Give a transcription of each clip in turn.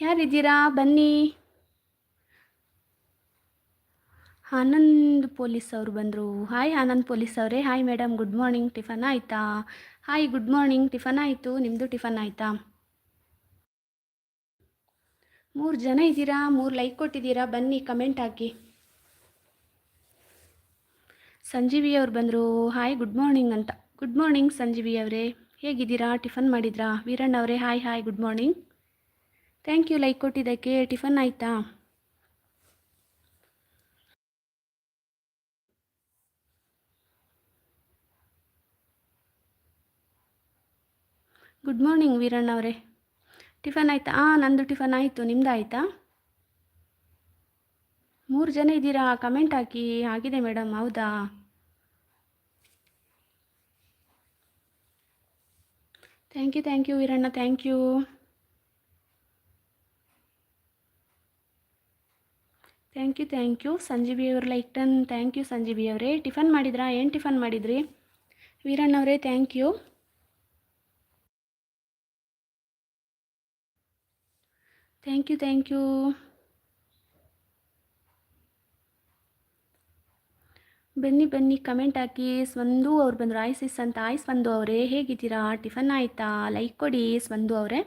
ಯಾರಿದ್ದೀರಾ? ಬನ್ನಿ. ಆನಂದ್ ಪೊಲೀಸ್ ಅವರು ಬಂದರು. ಹಾಯ್ ಆನಂದ್ ಪೊಲೀಸ್ ಅವರೇ. Hi madam good morning tiffin ಆಯಿತಾ? ಹಾಯ್ ಗುಡ್ ಮಾರ್ನಿಂಗ್ ಟಿಫನ್ ಆಯಿತು. ನಿಮ್ಮದು ಟಿಫನ್ ಆಯಿತಾ? ಮೂರು ಜನ ಇದ್ದೀರಾ? ಮೂರು ಲೈಕ್ ಕೊಟ್ಟಿದ್ದೀರಾ? ಬನ್ನಿ ಕಮೆಂಟ್ ಹಾಕಿ. ಸಂಜೀವಿ ಅವ್ರು ಬಂದರು. ಹಾಯ್ ಗುಡ್ ಮಾರ್ನಿಂಗ್ ಅಂತ. ಗುಡ್ ಮಾರ್ನಿಂಗ್ ಸಂಜೀವಿ ಅವರೇ. ಹೇಗಿದ್ದೀರಾ? ಟಿಫನ್ ಮಾಡಿದ್ರಾ? ವೀರಣ್ಣ ಅವರೇ. Hi hi good morning thank you like ಕೊಟ್ಟಿದ್ದಕ್ಕೆ ಟಿಫನ್ ಆಯಿತಾ? ಗುಡ್ ಮಾರ್ನಿಂಗ್ ವೀರಣ್ಣ ಅವರೇ. ಟಿಫನ್ ಆಯಿತಾ? ಹಾಂ ನಂದು ಟಿಫನ್ ಆಯಿತು. ನಿಮ್ದು ಆಯಿತಾ? ಮೂರು ಜನ ಇದ್ದೀರಾ? ಕಮೆಂಟ್ ಹಾಕಿ. ಆಗಿದೆ ಮೇಡಮ್, ಹೌದಾ? Thank you thank you Veeranna. Thank you thank you thank you Sanjeevi ಅವ್ರ like done thank you Sanjeevi ಅವರೇ. ಟಿಫನ್ ಮಾಡಿದ್ರಾ? ಏನು ಟಿಫನ್ ಮಾಡಿದ್ರಿ? ವೀರಣ್ಣ ಅವರೇ thank you thank you thank you ಬನ್ನಿ ಬನ್ನಿ ಕಮೆಂಟ್ ಹಾಕಿ. ಸ್ವಂದು ಅವ್ರು ಬಂದರು. ಆಯ್ ಸಿಸ್ ಅಂತ. ಆಯ್ ಬಂದು ಅವರೇ, ಹೇಗಿದ್ದೀರಾ? ಟಿಫನ್ ಆಯಿತಾ? ಲೈಕ್ ಕೊಡಿ ಸ್ವಂದು ಅವರೇ.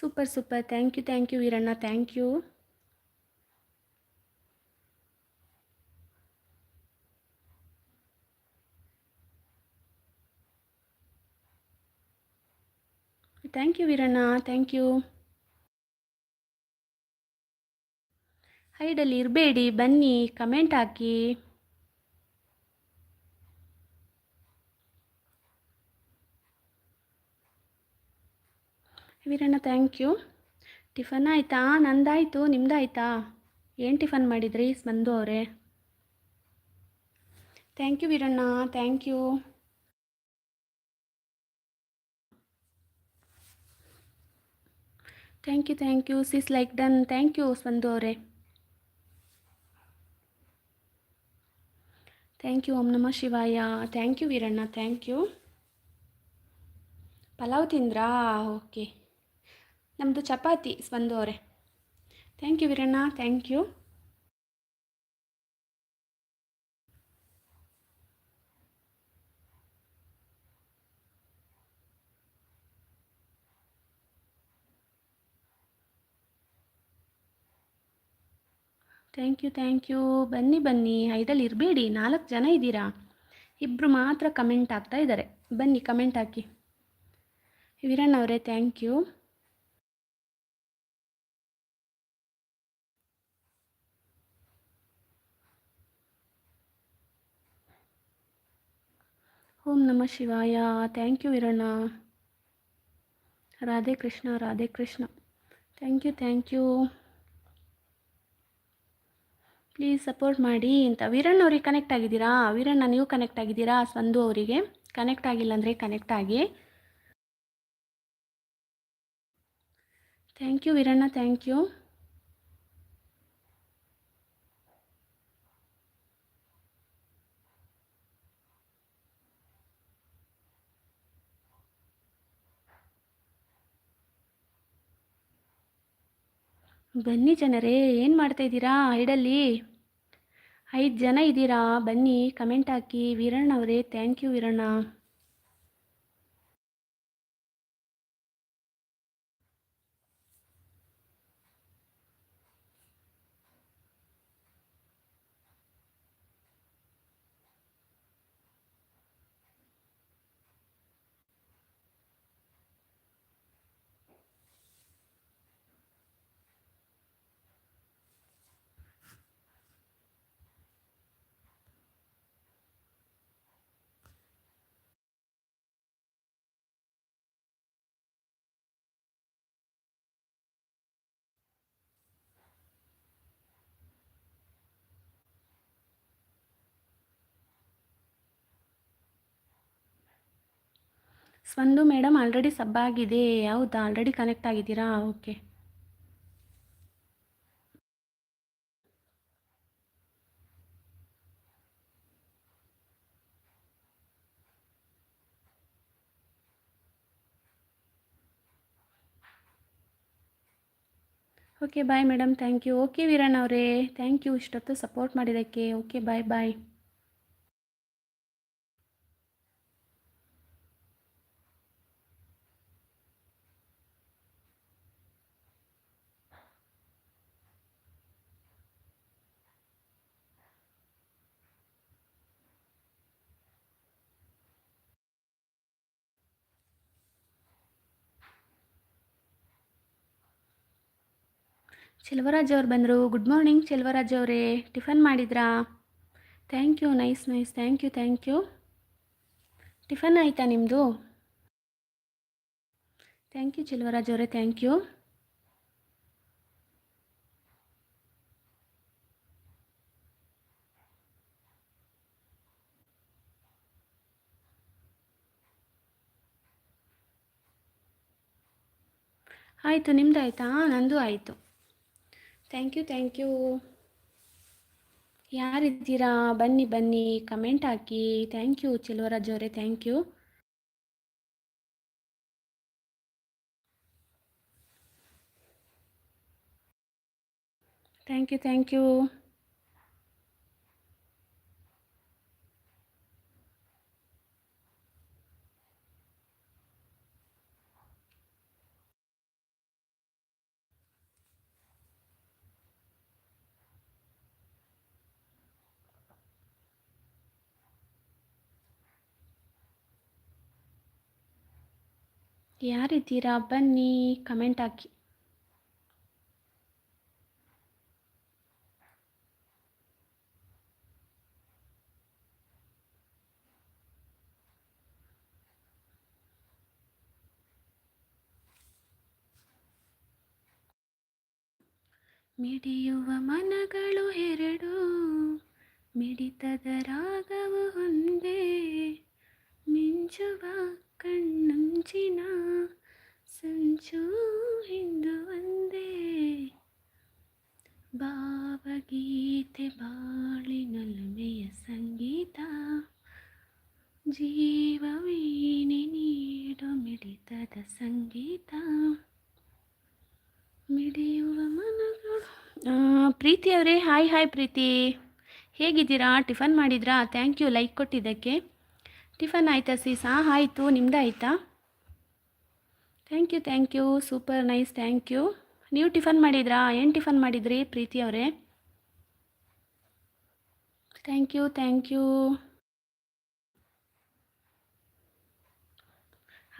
Super super thank you thank you Veeranna. Thank you thank you Veeranna thank you ಹೈಡಲ್ಲಿ ಇರಬೇಡಿ. ಬನ್ನಿ ಕಮೆಂಟ್ ಹಾಕಿ. ವೀರಣ್ಣ ಥ್ಯಾಂಕ್ ಯು ಟಿಫನ್ ಆಯಿತಾ? ನಂದಾಯಿತು. ನಿಮ್ದಾಯ್ತಾ? ಏನು ಟಿಫನ್ ಮಾಡಿದ್ರಿ? ಬಂದು ಅವರೇ. Thank you Veeranna thank you thank you thank you sis like done thank you Spandu ಅವರೇ. ಥ್ಯಾಂಕ್ ಯು ಓಂ ನಮ ಶಿವಾಯ thank you Veeranna thank you pulao ತಿಂದ್ರಾ okay ನಮ್ಮದು ಚಪಾತಿ ಸ್ಪಂದು ಅವರೇ. Thank you Veeranna thank you thank you thank you ಬನ್ನಿ ಬನ್ನಿ. ಐದಲ್ಲಿ ಇರಬೇಡಿ. ನಾಲ್ಕು ಜನ ಇದ್ದೀರಾ? ಇಬ್ಬರು ಮಾತ್ರ ಕಮೆಂಟ್ ಆಗ್ತಾ ಇದ್ದಾರೆ. ಬನ್ನಿ ಕಮೆಂಟ್ ಹಾಕಿ. ವೀರಣ್ಣ ಅವರೇ ಥ್ಯಾಂಕ್ ಯು ಓಂ ನಮ ಶಿವಾಯ. Thank you Veeranna. Radhe Krishna Radhe Krishna. Thank you thank you please support ಮಾಡಿ ಅಂತ. ವೀರಣ್ಣ ಅವ್ರಿಗೆ ಕನೆಕ್ಟ್ ಆಗಿದ್ದೀರಾ? ವೀರಣ್ಣ, ನೀವು ಕನೆಕ್ಟ್ ಆಗಿದ್ದೀರಾ? ಸ್ವಂದು ಅವರಿಗೆ. ಕನೆಕ್ಟ್ ಆಗಿಲ್ಲ ಅಂದರೆ ಕನೆಕ್ಟ್ ಆಗಿ. Thank you Veeranna thank you ಬನ್ನಿ ಜನರೇ, ಏನು ಮಾಡ್ತಾ ಇದ್ದೀರಾ? ಐಡಲ್ಲಿ ಐದು ಜನ ಇದ್ದೀರಾ? ಬನ್ನಿ, ಕಮೆಂಟ್ ಹಾಕಿ. ವೀರಣ್ಣ ಅವರೇ thank you Veeranna. Spandu madam already sub ಆಗಿದೆ. ಹೌದಾ? ಆಲ್ರೆಡಿ ಕನೆಕ್ಟ್ ಆಗಿದ್ದೀರಾ? Okay. Okay bye madam. Thank you okay, Veeranna ಅವರೇ. ಥ್ಯಾಂಕ್ ಯು ಇಷ್ಟೊತ್ತು ಸಪೋರ್ಟ್ ಮಾಡಿದ್ದಕ್ಕೆ. ಓಕೆ ಬಾಯ್ ಬಾಯ್ ಚೆಲುವರಾಜ್ ಅವ್ರು ಬಂದರು. ಗುಡ್ ಮಾರ್ನಿಂಗ್ ಚೆಲುವರಾಜ್ ಅವರೇ. ಟಿಫನ್ ಮಾಡಿದ್ರಾ? Thank you nice nice thank you thank you tiffin ಆಯಿತಾ ನಿಮ್ಮದು ಥ್ಯಾಂಕ್ ಯು ಚೆಲುವರಾಜ್ ಅವರೇ ಥ್ಯಾಂಕ್ ಯು ಆಯಿತು ನಿಮ್ಮದು ಆಯಿತಾ ನಂದು ಆಯಿತು. ಥ್ಯಾಂಕ್ ಯು ಥ್ಯಾಂಕ್ ಯು ಯಾರಿದ್ದೀರಾ? ಬನ್ನಿ ಬನ್ನಿ. ಕಮೆಂಟ್ ಹಾಕಿ. ಥ್ಯಾಂಕ್ ಯು ಚೆಲುವರಾಜ್ ಅವರೇ thank you thank you thank you ಯಾರಿದ್ದೀರಾ? ಬನ್ನಿ ಕಮೆಂಟ್ ಹಾಕಿ. ಮಿಡಿಯುವ ಮನಗಳು ಎರಡು ಮಿಡಿತದ ರಾಗವು ಒಂದೇ. ಮಿಂಚುವ ಕಣ್ಣಂಚಿನ ಸಂಚು ಎಂದು ಒಂದೇ. ಭಾವಗೀತೆ ಬಾಳಿನೊಲುಮೆಯ ಸಂಗೀತ. ಜೀವವೀಣೆ ನೀಡು ಮಿಡಿತದ ಸಂಗೀತ. ಮಿಡಿಯುವ ಮನಗಳು. ಆ, ಪ್ರೀತಿ ಅವರೇ ಹಾಯ್ ಹಾಯ್ ಪ್ರೀತಿ. ಹೇಗಿದ್ದೀರಾ? ಟಿಫನ್ ಮಾಡಿದ್ರಾ? ಥ್ಯಾಂಕ್ ಯು ಲೈಕ್ ಕೊಟ್ಟಿದ್ದಕ್ಕೆ. ಟಿಫನ್ ಆಯಿತಾ ಸೀಸ್? ಹಾಂ ಆಯಿತು, ನಿಮ್ದು ಆಯಿತಾ? Thank you thank you super nice thank you ನೀವು ಟಿಫನ್ ಮಾಡಿದ್ರಾ? ಏನು ಟಿಫನ್ ಮಾಡಿದ್ರಿ ಪ್ರೀತಿ ಅವರೇ? ಥ್ಯಾಂಕ್ ಯು ಥ್ಯಾಂಕ್ ಯು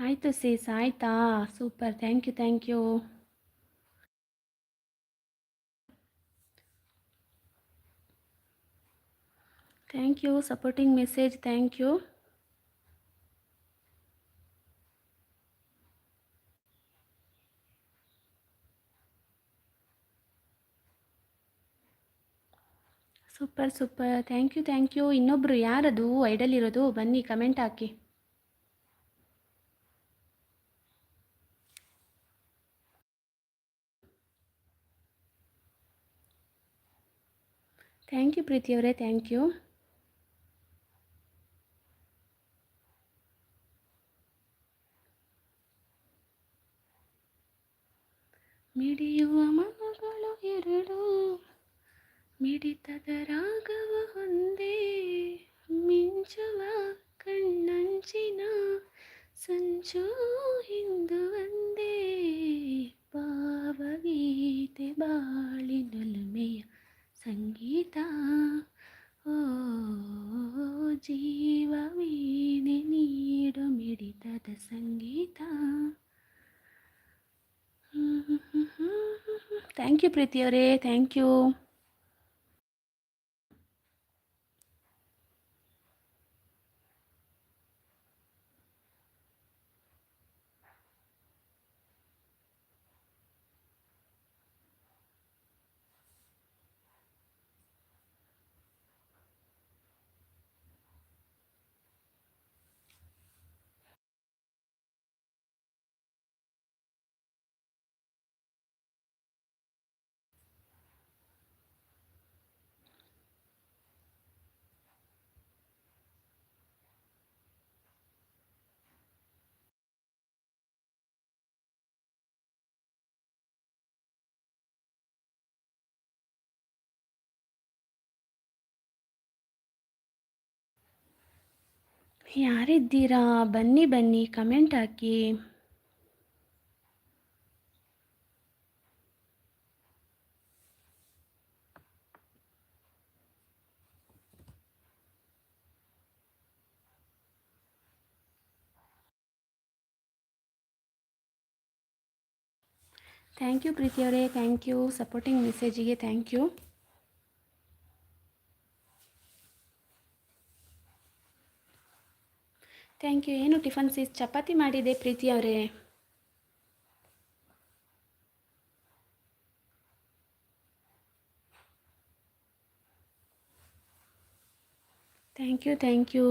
ಆಯಿತು ಸೀಸ್, ಆಯಿತಾ? Super thank you thank you thank you supporting message thank you super super thank you thank you ಇನ್ನೊಬ್ಬರು ಯಾರದು? Idle ಇರೋದು ಬನ್ನಿ ಕಮೆಂಟ್ ಹಾಕಿ. ಥ್ಯಾಂಕ್ ಯು ಪ್ರೀತಿಯವರೇ ಥ್ಯಾಂಕ್ ಯು ಮಿಡಿಯುವ ಮನಗಳು ಎರಡು ಮಿಡಿತದ ರಾಗವ ಒಂದೇ ಮಿಂಚುವ ಕಣ್ಣಂಚಿನ ಸಂಚು ಹಿಂದು ಒಂದೇ ಭಾವಗೀತೆ ಬಾಳಿನೊಲುಮೆಯ ಸಂಗೀತ ಓ ಜೀವ ವೀಣೆ ನೀಡು ಮಿಡಿತದ ಸಂಗೀತ ಥ್ಯಾಂಕ್ ಯು ಪ್ರೀತಿಯವರೇ ಥ್ಯಾಂಕ್ ಯು ಯಾರಿದ್ದೀರಾ? ಬನ್ನಿ ಬನ್ನಿ ಕಮೆಂಟ್ ಹಾಕಿ. ಥ್ಯಾಂಕ್ ಯು ಪ್ರೀತಿಯವರೇ ಥ್ಯಾಂಕ್ ಯು ಸಪೋರ್ಟಿಂಗ್ ಮೆಸೇಜಿಗೆ ಥ್ಯಾಂಕ್ ಯು ಥ್ಯಾಂಕ್ ಯು. ಏನು ಟಿಫನ್ ಸೀಸ್? ಚಪಾತಿ ಮಾಡಿದೆ ಪ್ರೀತಿ ಅವರೇ. Thank you thank you.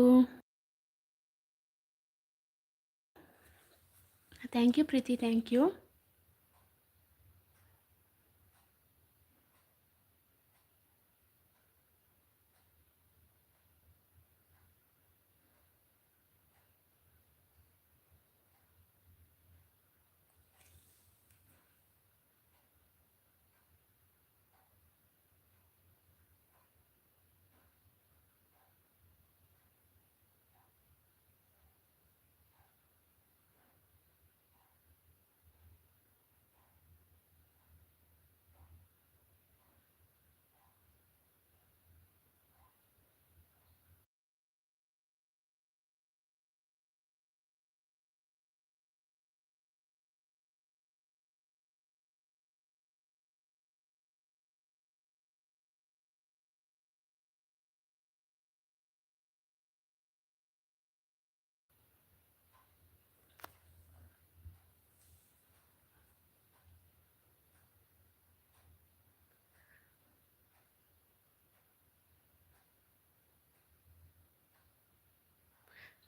Thank you Preethi, thank you.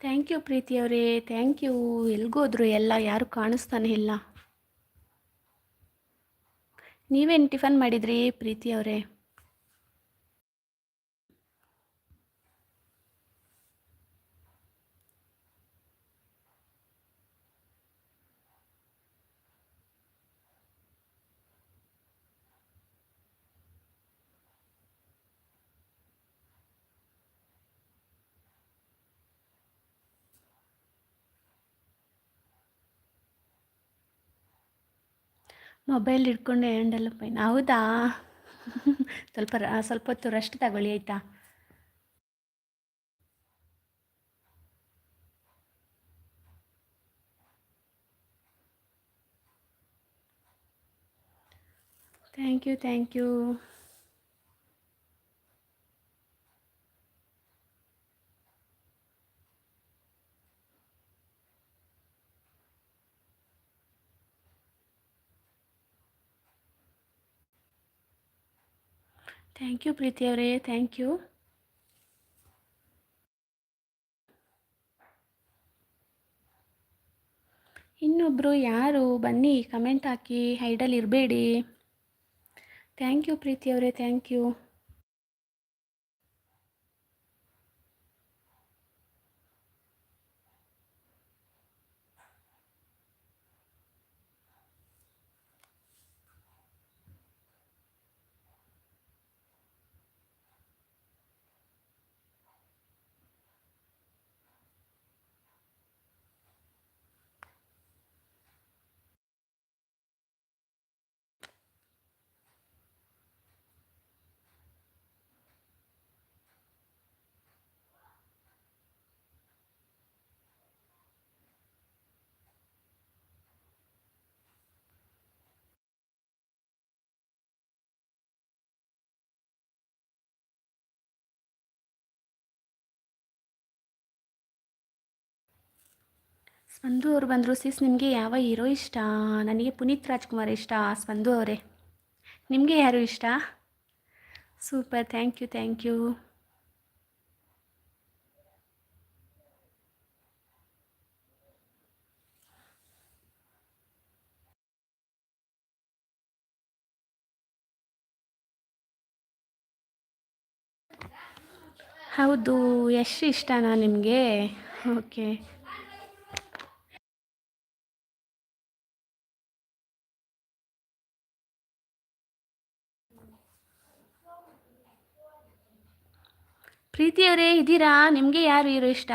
Thank you ಪ್ರೀತಿಯವರೇ thank you ಎಲ್ಗೋದ್ರು ಎಲ್ಲ ಯಾರು ಕಾಣಿಸ್ತಾನೆ ಇಲ್ಲ. ನೀವೇನು ಟಿಫನ್ ಮಾಡಿದ್ರಿ ಪ್ರೀತಿಯವರೇ ಮೊಬೈಲ್ ಹಿಡ್ಕೊಂಡು ಹ್ಯಾಂಡಲ್ ಪೈನ್. ಹೌದಾ? ಸ್ವಲ್ಪ ಸ್ವಲ್ಪ ಹೊತ್ತು ರೆಸ್ಟ್ ತಗೊಳ್ಳಿ ಆಯಿತಾ? Thank you thank you thank you Preethi ಅವರೇ. ಥ್ಯಾಂಕ್ ಯು ಇನ್ನೊಬ್ಬರು ಯಾರು? ಬನ್ನಿ ಕಮೆಂಟ್ ಹಾಕಿ. ಹೈಡಲ್ಲಿ ಇರಬೇಡಿ. ಥ್ಯಾಂಕ್ ಯು ಪ್ರೀತಿ ಅವರೇ. ಥ್ಯಾಂಕ್ ಯು ಸ್ಪಂದು ಅವರು ಬಂದರು. ಸಿಸ್, ನಿಮಗೆ ಯಾವ ಹೀರೋ ಇಷ್ಟ? ನನಗೆ ಪುನೀತ್ ರಾಜ್ಕುಮಾರ್ ಇಷ್ಟ. ಸ್ಪಂದು ಅವರೇ. ನಿಮಗೆ ಯಾರು ಇಷ್ಟ? Super. Thank you thank you. ಹೌದು, ಯಶ್ ಇಷ್ಟನಾ ನಿಮಗೆ? ಓಕೆ. ಪ್ರೀತಿಯವರೇ ಇದ್ದೀರಾ? ನಿಮಗೆ ಯಾರು ಹೀರೋ ಇಷ್ಟ?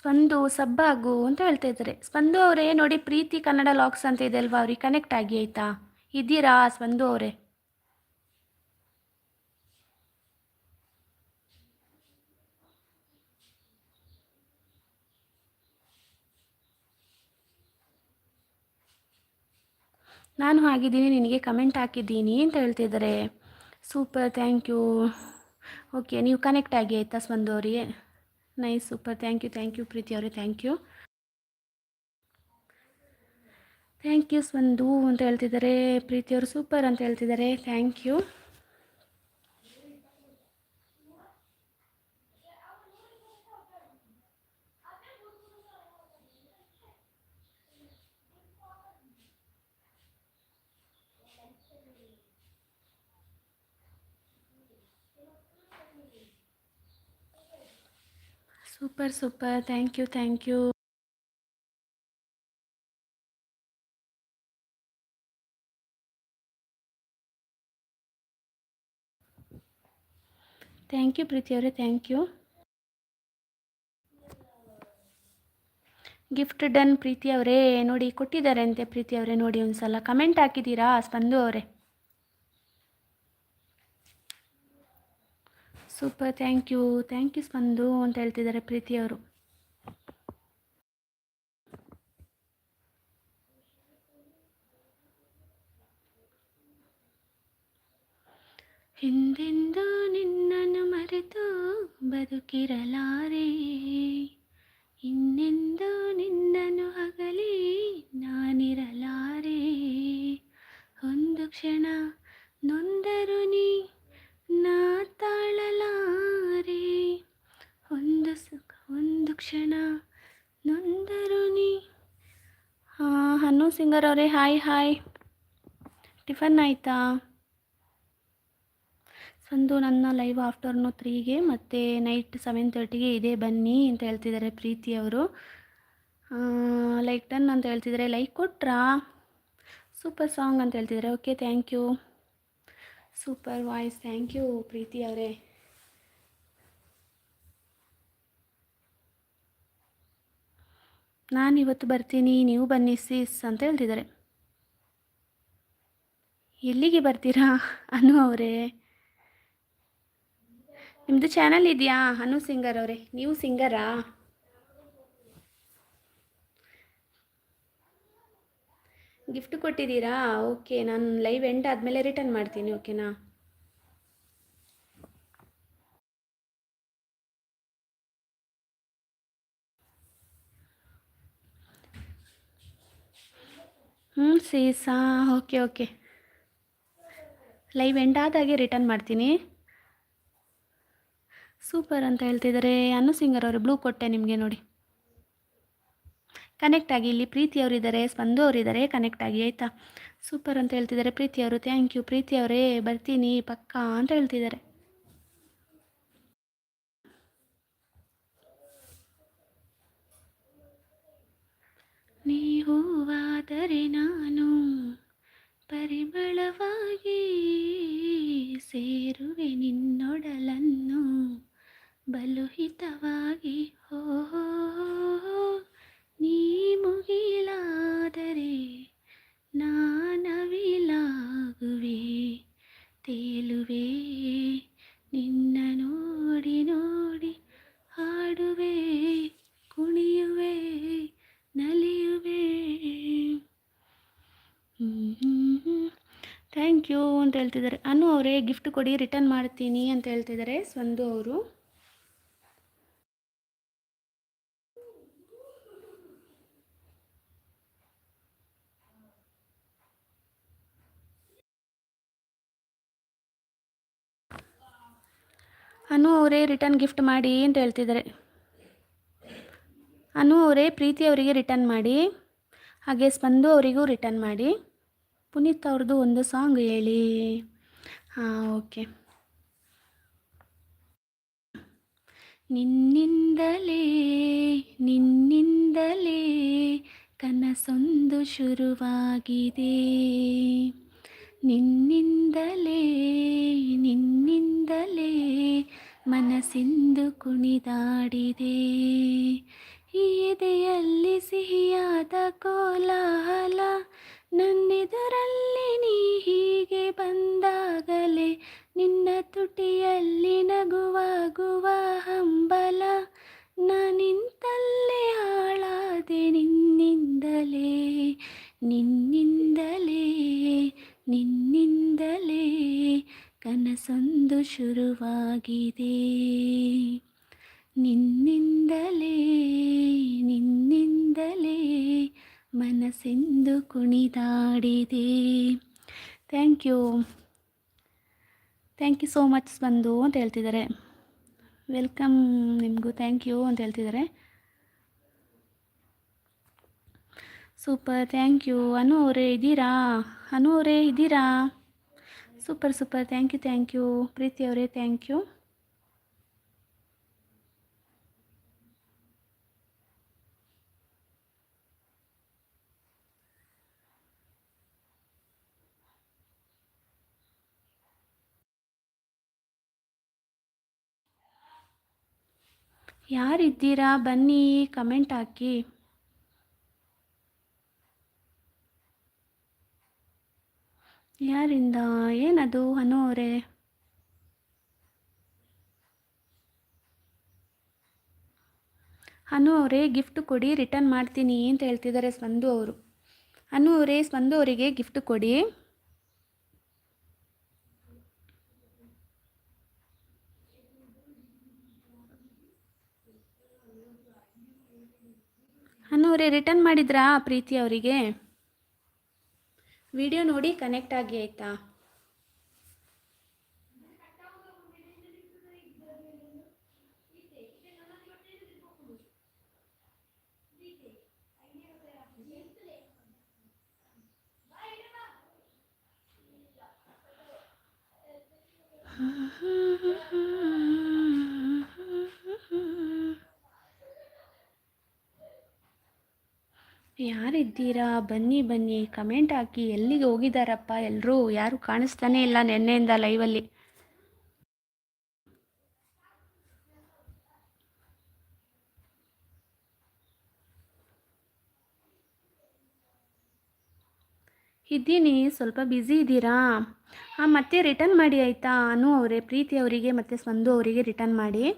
ಸ್ಪಂದು ಸಬ್ಬಾಗು ಅಂತ ಹೇಳ್ತಾ ಇದ್ದಾರೆ. ಸ್ಪಂದು ಅವರೇ, ನೋಡಿ ಪ್ರೀತಿ ಕನ್ನಡ ಲಾಕ್ಸ್ ಅಂತ ಇದೆ ಅಲ್ವಾ ಅವ್ರಿಗೆ? ಕನೆಕ್ಟ್ ಆಗಿ ಆಯಿತಾ? ಇದ್ದೀರಾ ಸ್ಪಂದು ಅವರೇ? ನಾನು ಆಗಿದ್ದೀನಿ ನಿನಗೆ ಕಮೆಂಟ್ ಹಾಕಿದ್ದೀನಿ ಅಂತ ಹೇಳ್ತಿದ್ದಾರೆ ಸೂಪರ್ ಥ್ಯಾಂಕ್ ಯು ಓಕೆ ನೀವು ಕನೆಕ್ಟ್ ಆಗಿ ಆಯಿತಾ ಸ್ಪಂದು ಅವರಿಗೆ? Nice super thank you thank you Preethi ಅವರೇ. Thank you thank you Spandu ಅಂತ ಹೇಳ್ತಿದ್ದಾರೆ. ಪ್ರೀತಿಯವರು ಸೂಪರ್ ಅಂತ ಹೇಳ್ತಿದ್ದಾರೆ. Thank you super super thank you thank you thank you ಪ್ರೀತಿಯವರೇ thank you gift done Preethi ಅವರೇ. ನೋಡಿ ಕೊಟ್ಟಿದ್ದಾರೆ ಅಂತೆ ಪ್ರೀತಿ ಅವರೇ. ನೋಡಿ ಒಂದು ಸಲ ಕಮೆಂಟ್ ಹಾಕಿದ್ದೀರಾ? ಸ್ಪಂದು ಅವರೇ. Super thank you thank you Spandu ಅಂತ ಹೇಳ್ತಿದ್ದಾರೆ ಪ್ರೀತಿಯವರು ಹಿಂದೆಂದು ನಿನ್ನನ್ನು ಮರೆತು ಬದುಕಿರಲಾರೆ. ಇನ್ನೆಂದು ನಿನ್ನನ್ನು ಅಗಲಿ ನಾನಿರಲಾರೆ. ಒಂದು ಕ್ಷಣ ನೊಂದರು ನೀ ನಾ ತಾಳಲಾರೆ. ಒಂದು ಸುಖ, ಒಂದು ಕ್ಷಣ ನೊಂದರು ನೀ. ಹಾಂ ಸಿಂಗರ್ ಅವರೇ, ಹಾಯ್ ಹಾಯ್. ಟಿಫನ್ ಆಯಿತಾ? ಸಂದು ನನ್ನ ಲೈವ್ ಆಫ್ಟರ್ನೂ ತ್ರೀಗೆ ಮತ್ತು ನೈಟ್ ಸೆವೆನ್ ತರ್ಟಿಗೆ ಇದೇ, ಬನ್ನಿ ಅಂತ ಹೇಳ್ತಿದ್ದಾರೆ ಪ್ರೀತಿ ಅವರು. ಲೈಕ್ ಡನ್ ಅಂತ ಹೇಳ್ತಿದ್ದಾರೆ ಲೈಕ್ ಕೊಟ್ರಾ? ಸೂಪರ್ ಸಾಂಗ್ ಅಂತ ಹೇಳ್ತಿದ್ದಾರೆ okay thank you super voice thank you Preethi ಅವರೇ. ನಾನು ಇವತ್ತು ಬರ್ತೀನಿ, ನೀವು ಬನ್ನಿ ಸಿಸ್ ಅಂತ ಹೇಳ್ತಿದ್ದಾರೆ. ಎಲ್ಲಿಗೆ ಬರ್ತೀರಾ, ಅನು ಅವರೇ? ನಿಮ್ಮದು ಚಾನಲ್ ಇದೆಯಾ, ಅನು ಸಿಂಗರ್ ಅವರೇ? ನೀವು ಸಿಂಗರಾ ಗಿಫ್ಟ್ ಕೊಟ್ಟಿದ್ದೀರಾ? ಓಕೆ ನಾನು ಲೈವ್ ಎಂಡ್ ಆದಮೇಲೆ ರಿಟರ್ನ್ ಮಾಡ್ತೀನಿ ಓಕೆನಾ ಹ್ಞೂ ಸೀಸಾ ಓಕೆ ಓಕೆ ಲೈವ್ ಎಂಡ್ ಆದಾಗೆ ರಿಟರ್ನ್ ಮಾಡ್ತೀನಿ. ಸೂಪರ್ ಅಂತ ಹೇಳ್ತಿದ್ದಾರೆ ಅನ್ನು ಸಿಂಗರ್ ಅವರು ಬ್ಲೂ ಕೊಟ್ಟೆ ನಿಮಗೆ ನೋಡಿ. ಕನೆಕ್ಟ್ ಆಗಿ ಇಲ್ಲಿ ಪ್ರೀತಿಯವರಿದ್ದಾರೆ ಸ್ಪಂದು ಅವರಿದ್ದಾರೆ ಕನೆಕ್ಟ್ ಆಗಿ ಆಯಿತಾ? ಸೂಪರ್ ಅಂತ ಹೇಳ್ತಿದ್ದಾರೆ ಪ್ರೀತಿಯವರು ಥ್ಯಾಂಕ್ ಯು ಪ್ರೀತಿಯವರೇ ಬರ್ತೀನಿ, ಪಕ್ಕಾ ಅಂತ ಹೇಳ್ತಿದ್ದಾರೆ. ನೀ ಹೂವಾದರೆ ನಾನು ಪರಿಮಳವಾಗಿ ಸೇರುವೆ ನಿನ್ನೊಡಲನ್ನು ಬಲುಹಿತವಾಗಿ. ಹೋ ಗಿಫ್ಟ್ ಕೊಡಿ ರಿಟರ್ನ್ ಮಾಡ್ತೀನಿ ಅಂತ ಹೇಳ್ತಿದ್ದಾರೆ ಸ್ವಂದು ಅವರು. ಅನು ಅವರೇ ರಿಟರ್ನ್ ಗಿಫ್ಟ್ ಮಾಡಿ ಅಂತ ಹೇಳ್ತಿದ್ದಾರೆ. ಅನು ಅವರೇ, ಪ್ರೀತಿ ಅವರಿಗೆ ರಿಟರ್ನ್ ಮಾಡಿ, ಹಾಗೆ ಸ್ಪಂದು ಅವರಿಗೂ ರಿಟರ್ನ್ ಮಾಡಿ. ಪುನೀತ್ ಅವ್ರದ್ದು ಒಂದು ಸಾಂಗ್ ಹೇಳಿ. ಹಾಂ ಓಕೆ. ನಿನ್ನಿಂದಲೇ ನಿನ್ನಿಂದಲೇ ಕನಸೊಂದು ಶುರುವಾಗಿದೆ. ನಿನ್ನಿಂದಲೇ ನಿನ್ನಿಂದಲೇ ಮನಸ್ಸಿಂದು ಕುಣಿದಾಡಿದೆ. ಈ ಎದೆಯಲ್ಲಿ ಸಿಹಿಯಾದ ಕೋಲಾಹಲ ನನ್ನೆದುರಲ್ಲಿ ನೀ ಹೀಗೆ ಬಂದಾಗಲೇ ನಿನ್ನ ತುಟಿಯಲ್ಲಿ ನಗುವಾಗುವ ಹಂಬಲ. ನಾನಿಂತಲ್ಲೇ ಹಾಳಾದೆ ನಿನ್ನಿಂದಲೇ ನಿನ್ನಿಂದಲೇ ನಿನ್ನಿಂದಲೇ ಕನಸೊಂದು ಶುರುವಾಗಿದೆ. ನಿನ್ನಿಂದಲೇ ಮನಸ್ಸೆಂದು ಕುಣಿದಾಡಿದೆ. Thank you thank you so much ಬಂದು ಅಂತ ಹೇಳ್ತಿದ್ದಾರೆ. ವೆಲ್ಕಮ್ ನಿಮಗೂ. ಥ್ಯಾಂಕ್ ಯು ಅಂತ ಹೇಳ್ತಿದ್ದಾರೆ. ಸೂಪರ್ ಥ್ಯಾಂಕ್ ಯು ಅನು ಅವರೇ ಇದ್ದೀರಾ? ಅನು ಅವರೇ ಇದ್ದೀರಾ? Super super thank you thank you Preethi ಅವರೇ ಥ್ಯಾಂಕ್ ಯು ಯಾರಿದ್ದೀರಾ? ಬನ್ನಿ, ಕಮೆಂಟ್ ಹಾಕಿ. ಯಾರಿಂದ? ಏನದು ಹನು ಅವರೇ? ಹನು ಅವರೇ, ಗಿಫ್ಟ್ ಕೊಡಿ, ರಿಟರ್ನ್ ಮಾಡ್ತೀನಿ ಅಂತ ಹೇಳ್ತಿದ್ದಾರೆ ಸ್ವಂದು ಅವರು. ಹನು ಅವರೇ, ಸ್ವಂದು ಅವರಿಗೆ ಗಿಫ್ಟ್ ಕೊಡಿ. ಅನು ಅವರೇ ರಿಟರ್ನ್ ಮಾಡಿದ್ರಾ ಪ್ರೀತಿ ಅವರಿಗೆ? ವಿಡಿಯೋ ನೋಡಿ ಕನೆಕ್ಟ್ ಆಗಿ ಆಯಿತಾ? ಯಾರಿದ್ದೀರಾ? ಬನ್ನಿ ಬನ್ನಿ. ಕಮೆಂಟ್ ಹಾಕಿ. ಎಲ್ಲಿಗೆ ಹೋಗಿದ್ದಾರಪ್ಪ ಎಲ್ಲರೂ ಯಾರು ಕಾಣಿಸ್ತಾನೇ ಇಲ್ಲ ನಿನ್ನೆಯಿಂದ ಲೈವಲ್ಲಿ. ಇದ್ದೀನಿ. ಸ್ವಲ್ಪ ಬ್ಯುಸಿ ಇದ್ದೀರಾ? ಹಾಂ ಮತ್ತೆ ರಿಟರ್ನ್ ಮಾಡಿ ಆಯಿತಾ? ಅನು ಅವರೇ, ಪ್ರೀತಿ ಅವರಿಗೆ, ಮತ್ತು ಸ್ಪಂದು ಅವರಿಗೆ ರಿಟರ್ನ್ ಮಾಡಿ.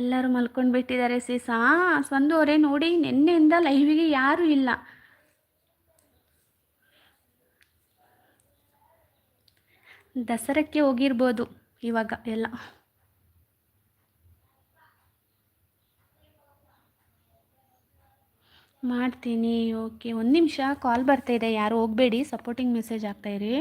ಎಲ್ಲರೂ ಮಲ್ಕೊಂಡು ಬಿಟ್ಟಿದ್ದಾರೆ ಸೀಸಾ. ಸ್ವಂದು ಅವರೇ ನೋಡಿ, ನಿನ್ನೆಯಿಂದ ಲೈವಿಗೆ ಯಾರೂ ಇಲ್ಲ. ದಸರಕ್ಕೆ ಹೋಗಿರ್ಬೋದು ಇವಾಗ ಎಲ್ಲ. ಮಾಡ್ತೀನಿ ಓಕೆ ಒಂದು ನಿಮಿಷ ಕಾಲ್ ಬರ್ತಾಯಿದೆ ಯಾರು ಹೋಗಬೇಡಿ ಸಪೋರ್ಟಿಂಗ್ ಮೆಸೇಜ್ ಹಾಕ್ತಾಯಿರಿ